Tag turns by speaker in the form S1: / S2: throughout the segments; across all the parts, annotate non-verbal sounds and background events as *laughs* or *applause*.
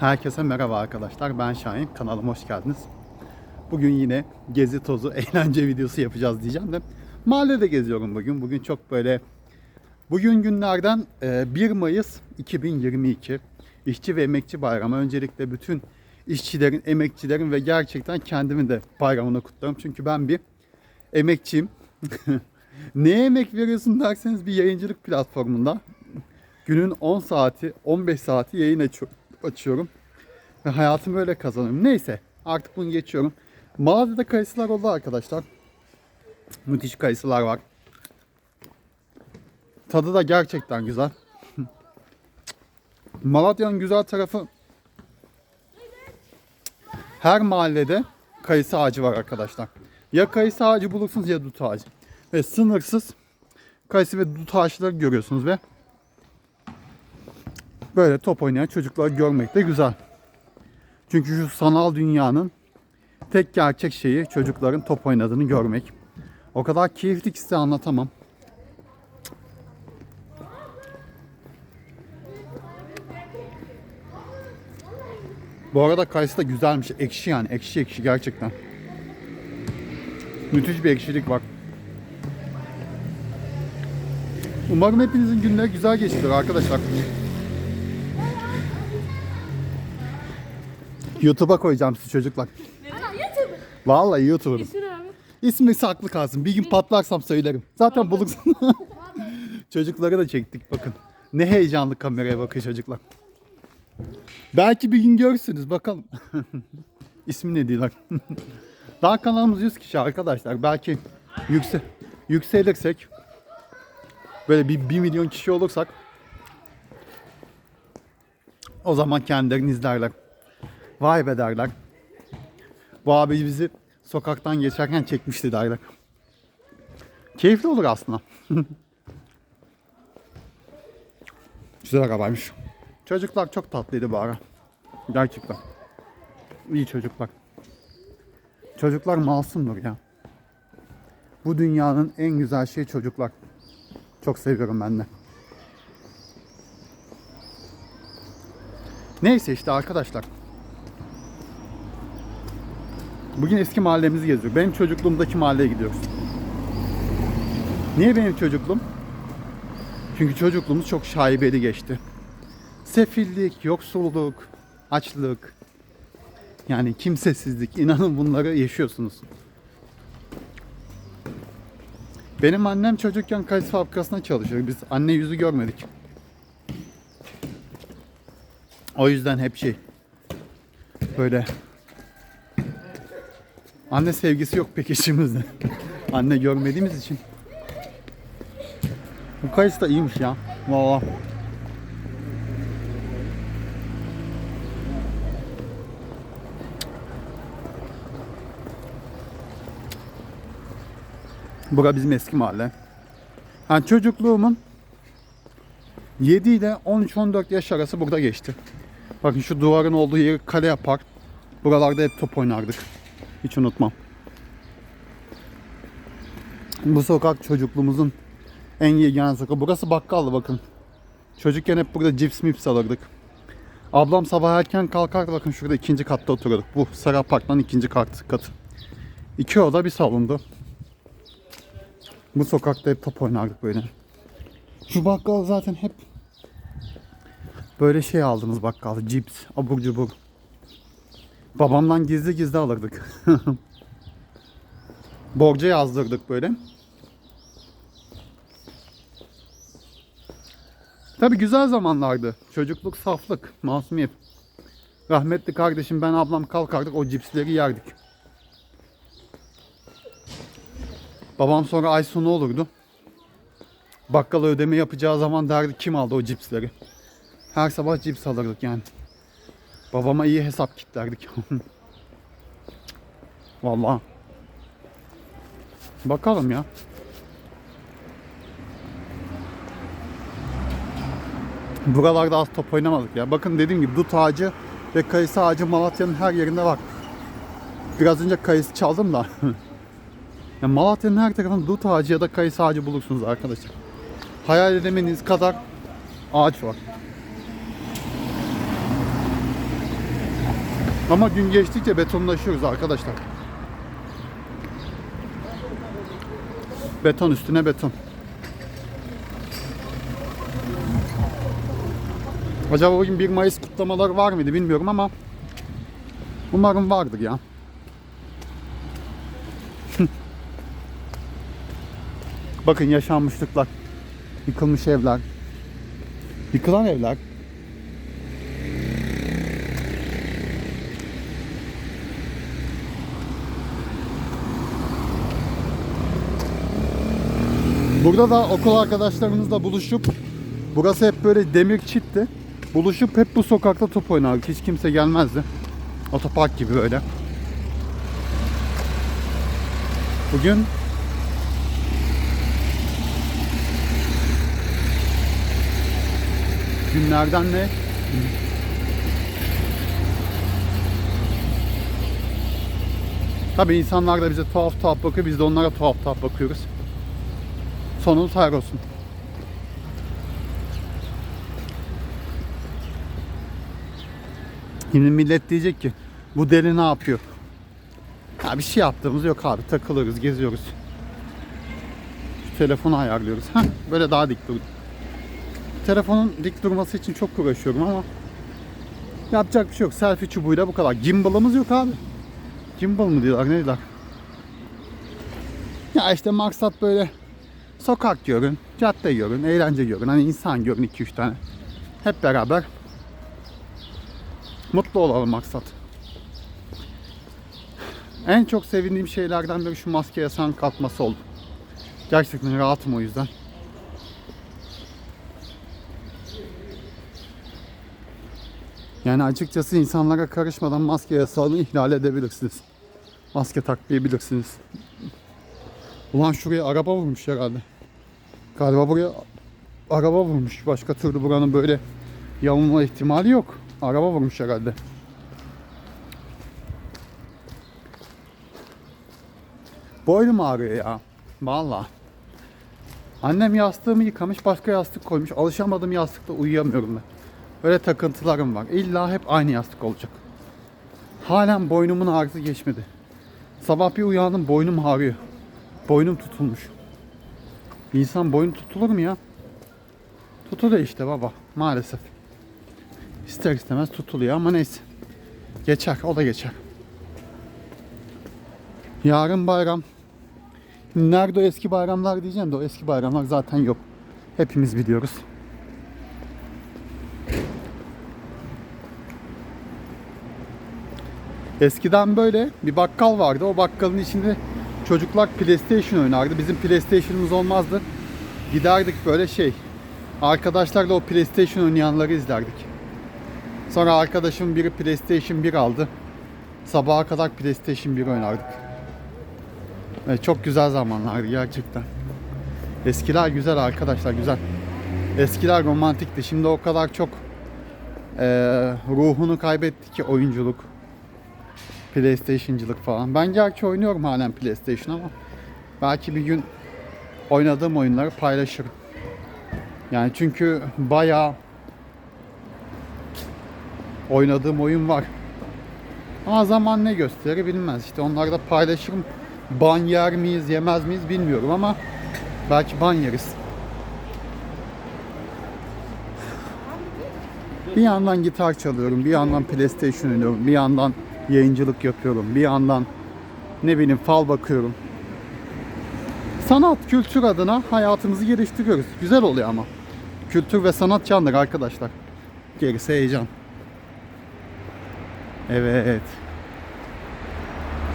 S1: Herkese merhaba arkadaşlar. Ben Şahin. Kanalıma hoş geldiniz. Bugün yine gezi tozu, *laughs* eğlence videosu yapacağız diyeceğim de mahallede geziyorum bugün. Bugün çok böyle Bugün günlerden e, 1 Mayıs 2022 İşçi ve Emekçi Bayramı. Öncelikle bütün işçilerin, emekçilerin ve gerçekten kendimin de bayramını kutlarım. Çünkü ben bir emekçiyim. *laughs* Neye emek veriyorsun derseniz bir yayıncılık platformunda günün 10 saati, 15 saati yayın açı- açıyorum. Ve hayatımı öyle kazanıyorum. Neyse artık bunu geçiyorum. Mağazada kayısılar oldu arkadaşlar. Müthiş kayısılar var. Tadı da gerçekten güzel. *laughs* Malatya'nın güzel tarafı her mahallede kayısı ağacı var arkadaşlar. Ya kayısı ağacı bulursunuz ya dut ağacı. Ve sınırsız kayısı ve dut ağaçları görüyorsunuz ve böyle top oynayan çocuklar görmek de güzel. Çünkü şu sanal dünyanın tek gerçek şeyi çocukların top oynadığını görmek. O kadar keyifli ki size anlatamam. Bu arada kayısı da güzelmiş. Ekşi yani. Ekşi ekşi gerçekten. Müthiş bir ekşilik var. Umarım hepinizin günleri güzel geçiyor arkadaşlar. YouTube'a koyacağım sizi çocuklar.
S2: Ana YouTube.
S1: Vallahi YouTube'um.
S2: İsmin abi.
S1: İsmi saklı kalsın. Bir gün patlarsam söylerim. Zaten bulursun. *laughs* Çocukları da çektik bakın. Ne heyecanlı kameraya bakıyor çocuklar. Belki bir gün görürsünüz bakalım. *laughs* İsmi ne diyorlar? *laughs* Daha kanalımız 100 kişi arkadaşlar. Belki yükse yükselirsek böyle bir 1 milyon kişi olursak o zaman kendilerini izlerler. Vay be derler. Bu abi bizi sokaktan geçerken çekmişti derler. Keyifli olur aslında. *laughs* Güzel arabaymış. Çocuklar çok tatlıydı bu ara. Gerçekten. İyi çocuklar. Çocuklar masumdur ya. Bu dünyanın en güzel şeyi çocuklar. Çok seviyorum ben de. Neyse işte arkadaşlar. Bugün eski mahallemizi geziyoruz. Benim çocukluğumdaki mahalleye gidiyoruz. Niye benim çocukluğum? Çünkü çocukluğumuz çok şaibeli geçti. Sefillik, yoksulluk, açlık, yani kimsesizlik. İnanın bunları yaşıyorsunuz. Benim annem çocukken kayısı fabrikasında çalışıyor. Biz anne yüzü görmedik. O yüzden hep şey böyle Anne sevgisi yok pek içimizde. Anne görmediğimiz için. Bu kayısı da iyiymiş ya. Valla. Bura bizim eski mahalle. Yani çocukluğumun 7 ile 13-14 yaş arası burada geçti. Bakın şu duvarın olduğu yeri kale yapar. Buralarda hep top oynardık. Hiç unutmam. Bu sokak çocukluğumuzun en yegane sokağı. Burası bakkaldı bakın. Çocukken hep burada cips mips alırdık. Ablam sabah erken kalkardı bakın şurada ikinci katta oturuyorduk. Bu sarı apartmanın ikinci kat, katı. İki oda bir salondu. Bu sokakta hep top oynardık böyle. Şu bakkal zaten hep böyle şey aldığımız bakkal. Cips, abur cubur. Babamdan gizli gizli alırdık. *laughs* Borca yazdırdık böyle. Tabi güzel zamanlardı. Çocukluk, saflık, masumiyet. Rahmetli kardeşim ben ablam kalkardık o cipsleri yerdik. Babam sonra ay sonu olurdu. Bakkala ödeme yapacağı zaman derdi kim aldı o cipsleri. Her sabah cips alırdık yani. Babama iyi hesap kitlerdik. *laughs* Vallahi. Bakalım ya. Buralarda az top oynamadık ya. Bakın dediğim gibi dut ağacı ve kayısı ağacı Malatya'nın her yerinde var. Biraz önce kayısı çaldım da. *laughs* ya Malatya'nın her tarafında dut ağacı ya da kayısı ağacı bulursunuz arkadaşlar. Hayal edemediğiniz kadar ağaç var. Ama gün geçtikçe betonlaşıyoruz arkadaşlar. Beton üstüne beton. Acaba bugün 1 Mayıs kutlamaları var mıydı bilmiyorum ama umarım vardır ya. *laughs* Bakın yaşanmışlıklar. Yıkılmış evler. Yıkılan evler. Burada da okul arkadaşlarımızla buluşup burası hep böyle demir çitti. Buluşup hep bu sokakta top oynardık. Hiç kimse gelmezdi. Otopark gibi böyle. Bugün günlerden ne? Tabii insanlar da bize tuhaf tuhaf bakıyor. Biz de onlara tuhaf tuhaf bakıyoruz. Sonunuz hayır olsun. Şimdi millet diyecek ki bu deli ne yapıyor? Ya bir şey yaptığımız yok abi. Takılıyoruz, geziyoruz. Şu telefonu ayarlıyoruz. Heh, böyle daha dik dur. Telefonun dik durması için çok uğraşıyorum ama yapacak bir şey yok. Selfie çubuğuyla bu kadar. Gimbal'ımız yok abi. Gimbal mı diyorlar, ne diyorlar? Ya işte maksat böyle sokak görün, cadde görün, eğlence görün. Hani insan görün 2-3 tane. Hep beraber mutlu olalım maksat. En çok sevindiğim şeylerden biri şu maske yasağının kalkması oldu. Gerçekten rahatım o yüzden. Yani açıkçası insanlara karışmadan maske yasağını ihlal edebilirsiniz. Maske takmayabilirsiniz. Ulan şuraya araba vurmuş herhalde. Galiba buraya araba vurmuş. Başka türlü buranın böyle yamulma ihtimali yok. Araba vurmuş herhalde. Boynum ağrıyor ya. Valla. Annem yastığımı yıkamış, başka yastık koymuş. Alışamadığım yastıkta uyuyamıyorum ben. Böyle takıntılarım var. İlla hep aynı yastık olacak. Halen boynumun ağrısı geçmedi. Sabah bir uyandım boynum ağrıyor. Boynum tutulmuş. İnsan boynu tutulur mu ya? Tutuluyor işte baba maalesef. İster istemez tutuluyor ama neyse. Geçer o da geçer. Yarın bayram. Nerede o eski bayramlar diyeceğim de o eski bayramlar zaten yok. Hepimiz biliyoruz. Eskiden böyle bir bakkal vardı. O bakkalın içinde çocuklar PlayStation oynardı. Bizim PlayStation'ımız olmazdı. Giderdik böyle şey. Arkadaşlarla o PlayStation oynayanları izlerdik. Sonra arkadaşım biri PlayStation 1 aldı. Sabaha kadar PlayStation 1 oynardık. Evet, çok güzel zamanlardı gerçekten. Eskiler güzel arkadaşlar güzel. Eskiler romantikti. Şimdi o kadar çok eee, ruhunu kaybetti ki oyunculuk. PlayStation'cılık falan. Ben gerçi oynuyorum halen PlayStation ama belki bir gün oynadığım oyunları paylaşırım. Yani çünkü bayağı oynadığım oyun var. Ama zaman ne gösterir bilmez. İşte onları da paylaşırım. Ban yer miyiz yemez miyiz bilmiyorum ama belki ban yeriz. Bir yandan gitar çalıyorum, bir yandan PlayStation oynuyorum, bir yandan yayıncılık yapıyorum, bir yandan ne bileyim fal bakıyorum. Sanat, kültür adına hayatımızı geliştiriyoruz. Güzel oluyor ama. Kültür ve sanat candır arkadaşlar. Gerisi heyecan. Evet.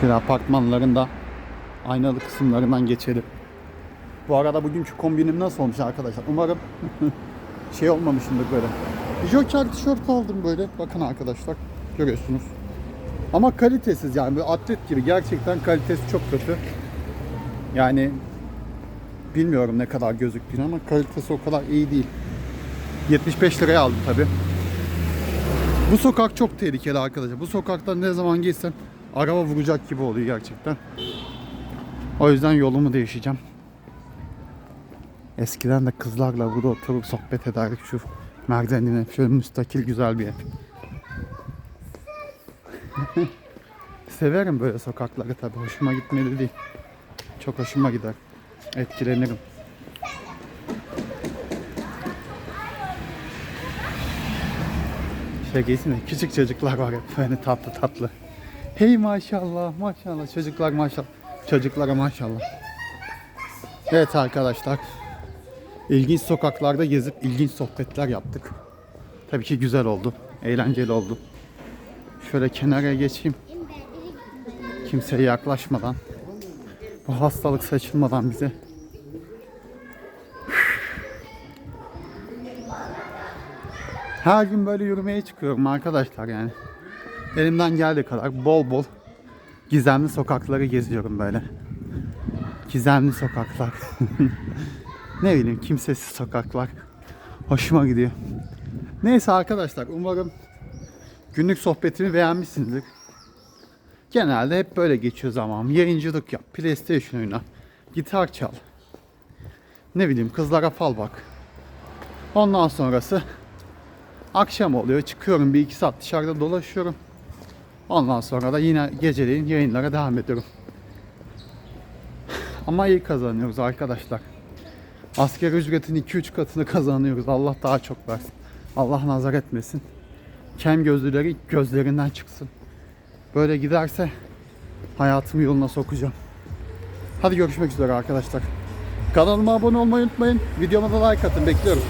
S1: Şöyle apartmanların da aynalı kısımlarından geçelim. Bu arada bugünkü kombinim nasıl olmuş arkadaşlar? Umarım *laughs* şey olmamışımdır böyle. Joker tişört aldım böyle. Bakın arkadaşlar. Görüyorsunuz. Ama kalitesiz yani böyle atlet gibi. Gerçekten kalitesi çok kötü. Yani bilmiyorum ne kadar gözüktüğünü ama kalitesi o kadar iyi değil. 75 liraya aldım tabi. Bu sokak çok tehlikeli arkadaşlar. Bu sokaktan ne zaman geçsem araba vuracak gibi oluyor gerçekten. O yüzden yolumu değişeceğim. Eskiden de kızlarla burada oturup sohbet ederdik şu merdivenine. Şöyle müstakil güzel bir ev. *laughs* Severim böyle sokakları tabii. Hoşuma gitmeli değil. Çok hoşuma gider. Etkilenirim. Şey geçsin de küçük çocuklar var hep böyle tatlı tatlı. Hey maşallah maşallah çocuklar maşallah. Çocuklara maşallah. Evet arkadaşlar. İlginç sokaklarda gezip ilginç sohbetler yaptık. Tabii ki güzel oldu. Eğlenceli oldu. Şöyle kenara geçeyim. Kimseye yaklaşmadan. Bu hastalık saçılmadan bize. Her gün böyle yürümeye çıkıyorum arkadaşlar yani. Elimden geldiği kadar bol bol gizemli sokakları geziyorum böyle. Gizemli sokaklar. *laughs* ne bileyim kimsesiz sokaklar. Hoşuma gidiyor. Neyse arkadaşlar umarım günlük sohbetimi beğenmişsinizdir. Genelde hep böyle geçiyor zaman. Yayıncılık yap, PlayStation oyna, gitar çal. Ne bileyim kızlara fal bak. Ondan sonrası akşam oluyor. Çıkıyorum bir iki saat dışarıda dolaşıyorum. Ondan sonra da yine geceleyin yayınlara devam ediyorum. Ama iyi kazanıyoruz arkadaşlar. Asker ücretin 2-3 katını kazanıyoruz. Allah daha çok versin. Allah nazar etmesin. Kem gözlüleri gözlerinden çıksın. Böyle giderse hayatımı yoluna sokacağım. Hadi görüşmek üzere arkadaşlar. Kanalıma abone olmayı unutmayın. Videoma da like atın. Bekliyorum.